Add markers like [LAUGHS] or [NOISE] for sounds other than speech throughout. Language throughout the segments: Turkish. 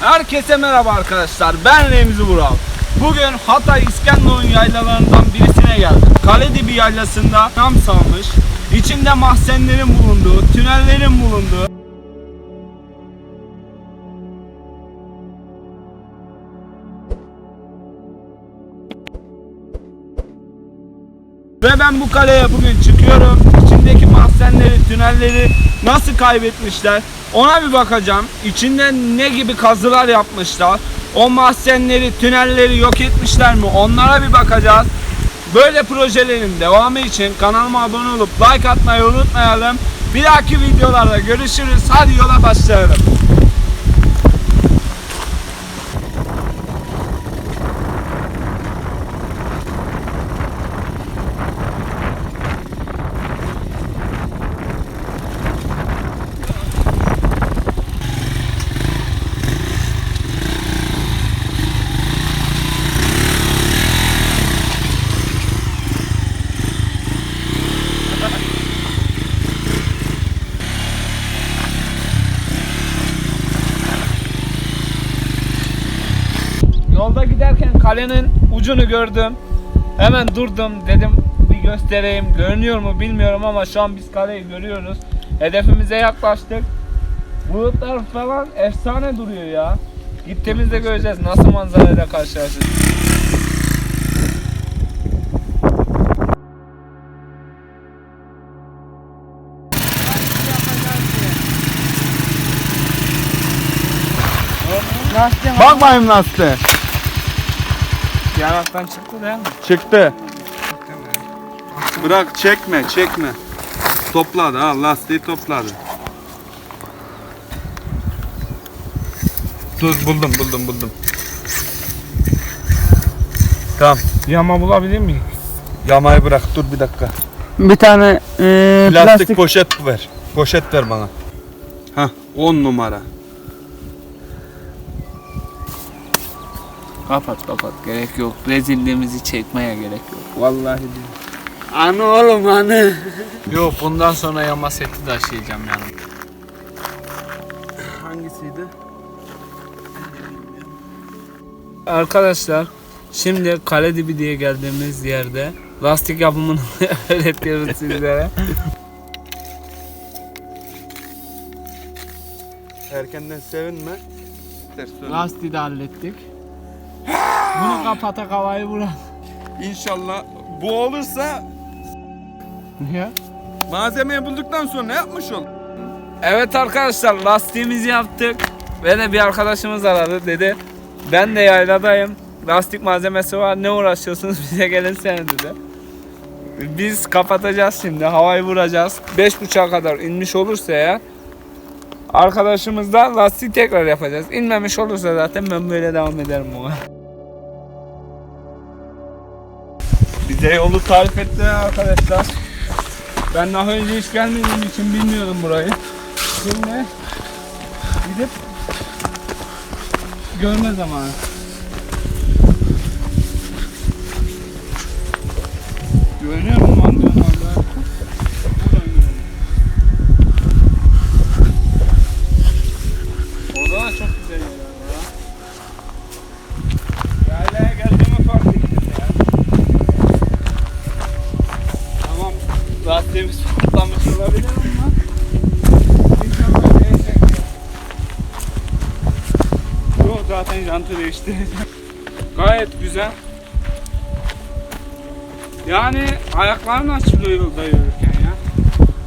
Herkese merhaba arkadaşlar. Ben Remzi Vural. Bugün Hatay İskenderun yaylalarından birisine geldim. Kaledibi yaylasında tam salmış. İçinde mahzenlerin bulunduğu, tünellerin bulunduğu Ve ben bu kaleye bugün çıkıyorum. İçindeki mahzenleri, tünelleri nasıl kaybetmişler ona bir bakacağım. İçinde ne gibi kazılar yapmışlar. O mahzenleri, tünelleri yok etmişler mi onlara bir bakacağız. Böyle projelerin devamı için kanalıma abone olup like atmayı unutmayalım. Bir dahaki videolarda görüşürüz. Hadi yola başlayalım. Yolda giderken kalenin ucunu gördüm. Hemen durdum dedim bir göstereyim. Görünüyor mu bilmiyorum ama şu an biz kaleyi görüyoruz. Hedefimize yaklaştık. Bulutlar falan efsane duruyor ya. Gittiğimizde göreceğiz nasıl manzarayla karşılaşacağız. Bakmayın lastiğe. Yaraktan çıktı değil mi? Çıktı. Bırak çekme çekme. Topladı ha lastiği topladı. Dur buldum buldum buldum. Tamam. Yama bulabilir miyim? Yamayı bırak dur bir dakika. Bir tane e, Plastik, plastik, poşet ver. Poşet ver bana. Ha 10 numara. Kapat kapat gerek yok. Rezilliğimizi çekmeye gerek yok. Vallahi diyorum. Anı oğlum anı. [LAUGHS] Yok bundan sonra yama seti taşıyacağım yani. Hangisiydi? Arkadaşlar şimdi kale dibi diye geldiğimiz yerde lastik yapımını [LAUGHS] öğretiyoruz sizlere. Erkenden sevinme. Lastiği de hallettik. Bunu kapata kavayı bırak. İnşallah bu olursa Ya. malzemeyi bulduktan sonra ne yapmış ol? Evet arkadaşlar lastiğimizi yaptık. Ve de bir arkadaşımız aradı dedi. Ben de yayladayım. Lastik malzemesi var ne uğraşıyorsunuz [LAUGHS] bize gelin sen dedi. Biz kapatacağız şimdi havayı vuracağız. 5.30'a kadar inmiş olursa ya arkadaşımızla lastiği tekrar yapacağız. İnmemiş olursa zaten ben böyle devam ederim buna. [LAUGHS] Bize tarif etti arkadaşlar. Ben daha önce hiç gelmediğim için bilmiyorum burayı. Şimdi gidip görme zamanı. [LAUGHS] Gayet güzel. Yani ayakların açılıyor yolda yürürken ya.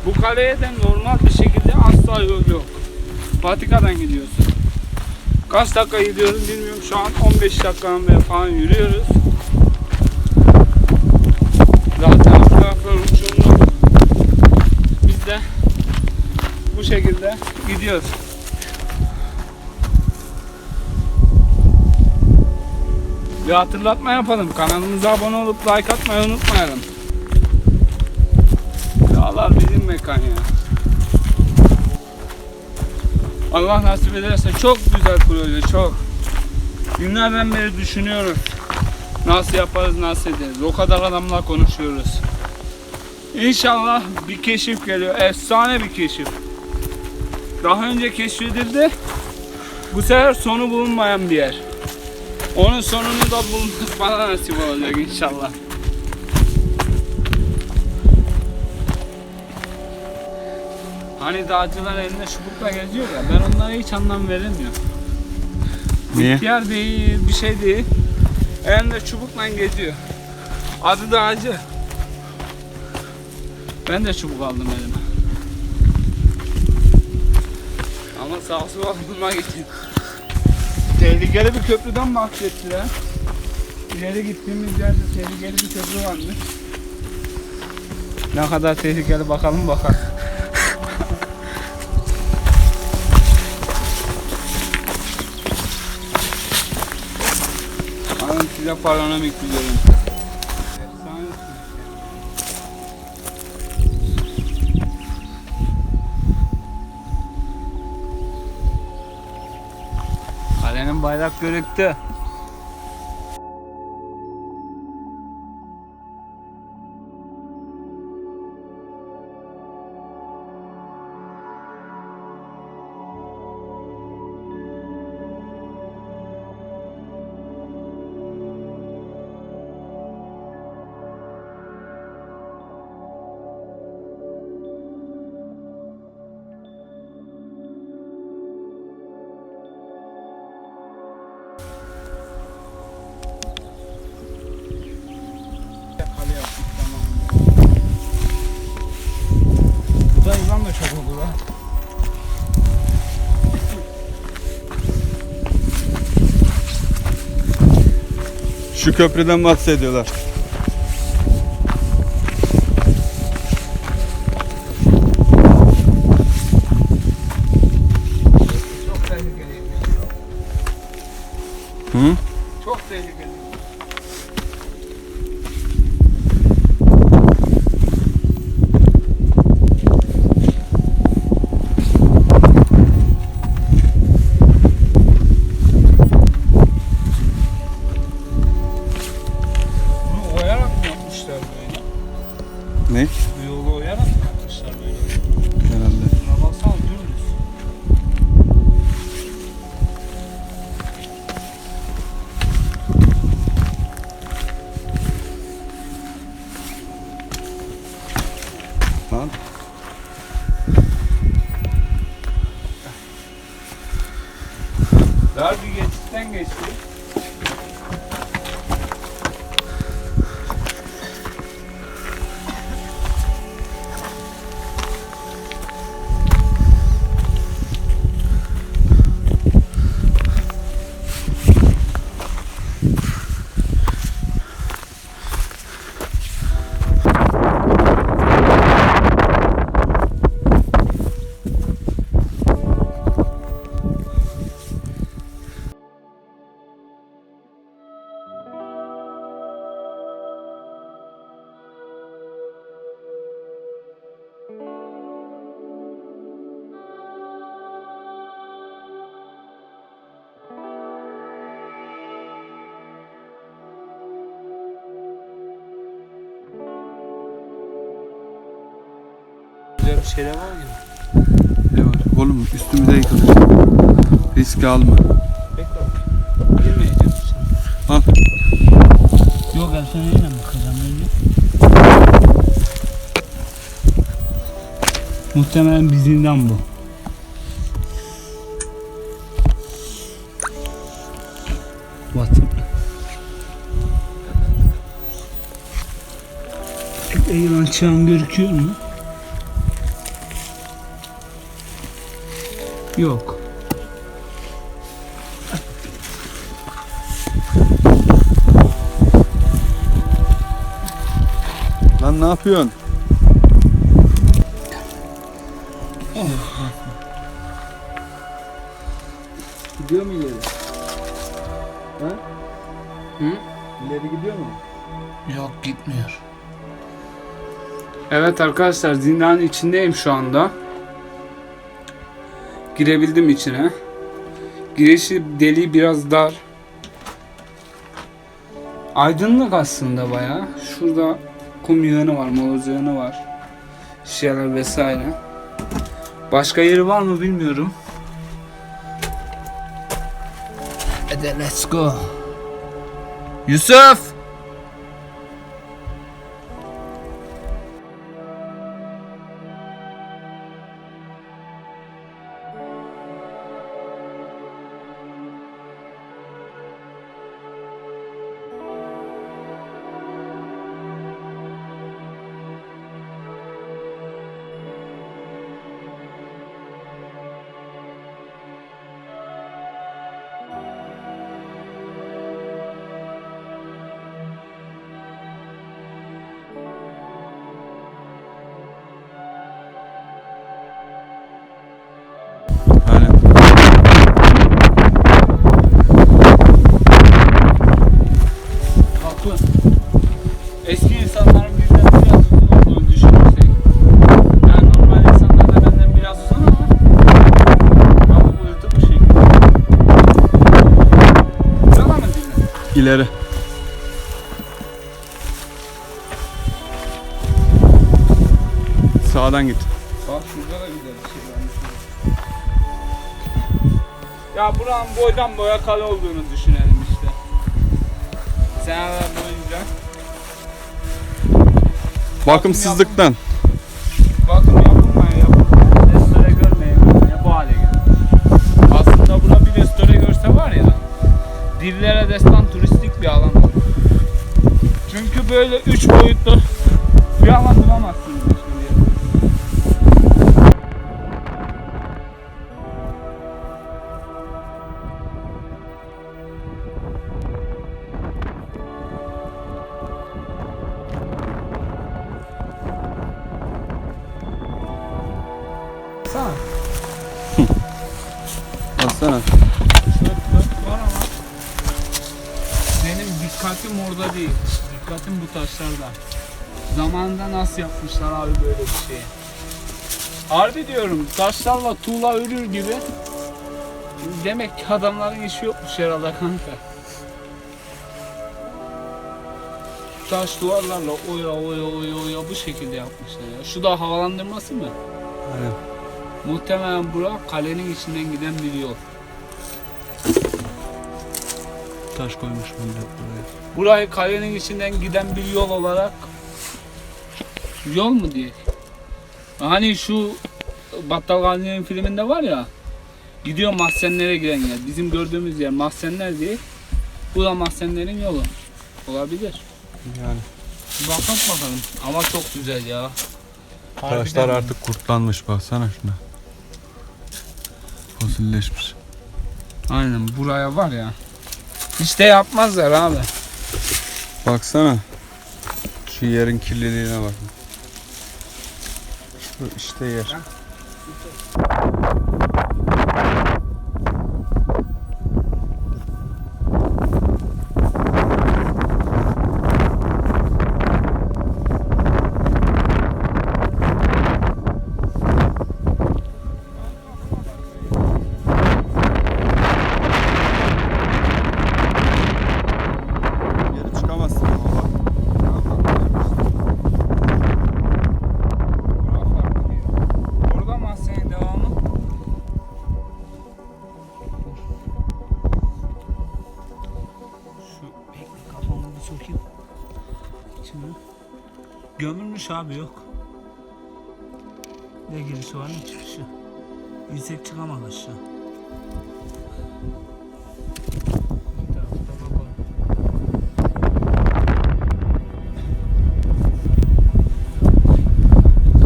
Bu kaleye de normal bir şekilde asla yol yok. Patikadan gidiyorsun. Kaç dakika gidiyoruz bilmiyorum. Şu an 15 dakikanın beri falan yürüyoruz. Zaten alt taraflar uçumlu. Biz de bu şekilde gidiyoruz. Bir hatırlatma yapalım. Kanalımıza abone olup like atmayı unutmayalım. Dağlar bizim mekan ya. Allah nasip ederse çok güzel proje çok. Günlerden beri düşünüyoruz. Nasıl yaparız nasıl ederiz. O kadar adamla konuşuyoruz. İnşallah bir keşif geliyor. Efsane bir keşif. Daha önce keşfedildi. Bu sefer sonu bulunmayan bir yer. Onun sonunu da bulmak [LAUGHS] bana nasip olacak inşallah. Hani dağcılar elinde çubukla geziyor ya ben onlara hiç anlam veremiyorum. Niye? İhtiyar değil bir şey değil. Elinde çubukla geziyor. Adı dağcı. Ben de çubuk aldım elime. Ama sağ sola [LAUGHS] bulmak için. Tehlikeli bir köprüden bahsettiler. İleri gittiğimiz yerde tehlikeli bir köprü varmış. Ne kadar tehlikeli bakalım bakalım. Alın size panoramik bir bayrak görüktü. Şu köprüden bahsediyorlar. Dar bir geçitten geçti. Şeyler var ya. Ne var? Oğlum üstümüze yıkılır. Risk alma. Bekle. Girmeyeceğim içine. Al. Yok ben seninle bakacağım önce. Muhtemelen bizinden bu. Tek yılan çağın gözüküyor mu? Yok. Lan ne yapıyorsun? Gidiyor mu ileri? Ha? Hı? İleri gidiyor mu? Yok gitmiyor. Evet arkadaşlar zindanın içindeyim şu anda. Girebildim içine. Girişi deliği biraz dar. Aydınlık aslında bayağı. Şurada kum yığını var, moloz yığını var. Şişeler vesaire. Başka yeri var mı bilmiyorum. Hadi let's go. Yusuf! Dinle? İleri. Sağdan git. Bak şurada da güzel bir şey varmış. Ya buranın boydan boya kale olduğunu düşünelim işte. Seneler boyunca Bakımsızlıktan. Böyle üç boyutlu bir alan bulamazsınız başka bir yerde. Sana. [LAUGHS] Baksana. Var ama benim dikkatim orada değil. Dikkatim bu taşlarda. Zamanında nasıl yapmışlar abi böyle bir şeyi? Harbi diyorum taşlarla tuğla örür gibi. Demek ki adamların işi yokmuş herhalde kanka. Taş duvarlarla oya oya oya oya bu şekilde yapmışlar ya. Şu da havalandırması mı? Aynen. Muhtemelen bura kalenin içinden giden bir yol. Taş koymuş millet buraya. Burayı kalenin içinden giden bir yol olarak yol mu diye. Hani şu Battal Gazi'nin filminde var ya gidiyor mahzenlere giren yer. Bizim gördüğümüz yer mahzenler diye. Bu da mahzenlerin yolu. Olabilir. Yani Bakalım bakalım. Ama çok güzel ya. taşlar Harbiden. artık kurtlanmış baksana şuna. Fosilleşmiş. Aynen buraya var ya. Hiç de yapmazlar abi. Baksana. Şu yerin kirliliğine bak. Şu işte yer. Gömülmüş abi yok. Ne girişi var ne çıkışı. Yüksek çıkamaz aşağı.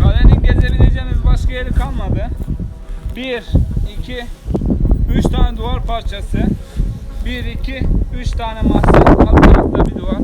Kalenin gezebileceğimiz başka yeri kalmadı. Bir, iki, üç tane duvar parçası. Bir, iki, üç tane mahzen. Alt tarafta bir duvar.